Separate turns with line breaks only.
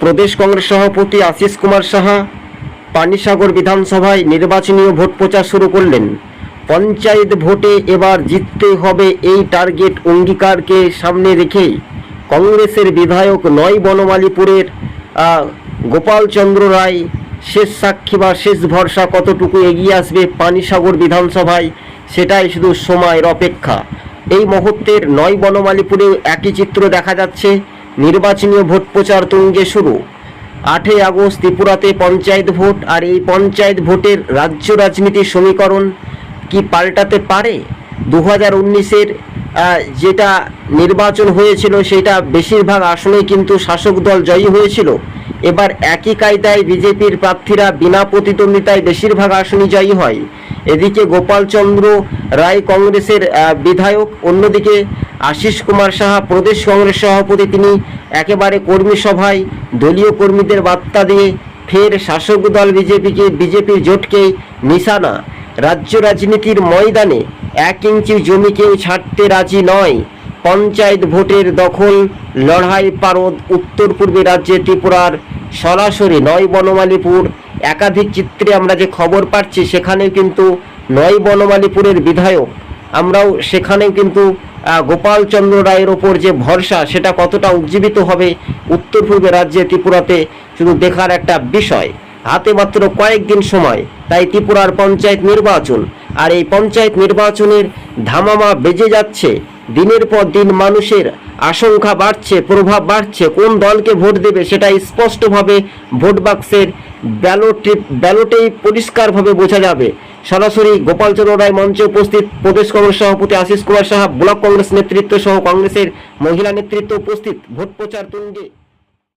প্রদেশ কংগ্রেস সভাপতি আশিস কুমার সাহা পানিসাগর বিধানসভায় নির্বাচনীয় ভোট প্রচার শুরু করলেন। পঞ্চায়েত ভোটে এবার জিততে হবে এই টার্গেট অঙ্গীকারকে সামনে রেখেই কংগ্রেসের বিধায়ক নয় বনমালীপুরের গোপালচন্দ্র রায় শেষ সাক্ষী বা শেষ ভরসা কতটুকু এগিয়ে আসবে পানিসাগর বিধানসভায় সেটাই শুধু সময়ের অপেক্ষা। এই মুহূর্তের নয় বনমালীপুরেও একই চিত্র দেখা যাচ্ছে। নির্বাচনীয় ভোট প্রচার তুঙ্গে শুরু। আটই আগস্ট ত্রিপুরাতে পঞ্চায়েত ভোট আর এই পঞ্চায়েত ভোটের রাজ্য রাজনীতির সমীকরণ কি পাল্টাতে পারে? দু হাজার উনিশের যেটা নির্বাচন হয়েছিল সেটা বেশিরভাগ আসনেই কিন্তু শাসক দল জয়ী হয়েছিল। এবার একই কায়দায় বিজেপির প্রার্থীরা বিনা প্রতিদ্বন্দ্বিতায় বেশিরভাগ আসনই জয়ী হয়। এদিকে গোপালচন্দ্র রায় কংগ্রেসের বিধায়ক, অন্যদিকে আশিস কুমার সাহা, প্রদেশ কংগ্রেস সভাপতি, তিনি একেবারে কর্মী সভায় দলীয় কর্মীদের বার্তা দিয়ে ফের শাসক দল বিজেপিকে, বিজেপির জোটকে নিশানা রাজ্য রাজনীতির ময়দানে এক ইঞ্চি জমি কেউ ছাড়তে রাজি নয়। পঞ্চায়েত ভোটের দখল, লড়াই পারদ উত্তর পূর্বে রাজ্যে ত্রিপুরার সরাসরি নয় বনমালীপুর। একাধিক চিত্রে আমরা যে খবর পাচ্ছি, সেখানেও কিন্তু নয় বনমালীপুরের বিধায়ক। আমরাও সেখানেও কিন্তু গোপালচন্দ্র রায়ের ওপর যে ভরসা, সেটা কতটা উজ্জীবিত হবে উত্তর পূর্বে রাজ্যে ত্রিপুরাতে শুধু দেখার একটা বিষয়। হাতে মাত্র কয়েকদিন সময়, তাই ত্রিপুরার পঞ্চায়েত নির্বাচন আর এই পঞ্চায়েত নির্বাচনের ধামামা বেজে যাচ্ছে। দিনের পর দিন মানুষের আশঙ্কা বাড়ছে, প্রভাব বাড়ছে, কোন দলকে ভোট দেবে সেটা স্পষ্টভাবে ভোট বাক্সের ব্যালটে, ব্যালটেই পরিষ্কারভাবে বোঝা যাবে। সরাসরি গোপালচন্দ্র রায় মঞ্চে উপস্থিত প্রদেশ কংগ্রেস সভাপতি আশিস কুমার সাহা, ব্লক কংগ্রেস নেতৃত্ব সহ কংগ্রেসের মহিলা নেতৃত্ব উপস্থিত। ভোট প্রচার তুঙ্গে।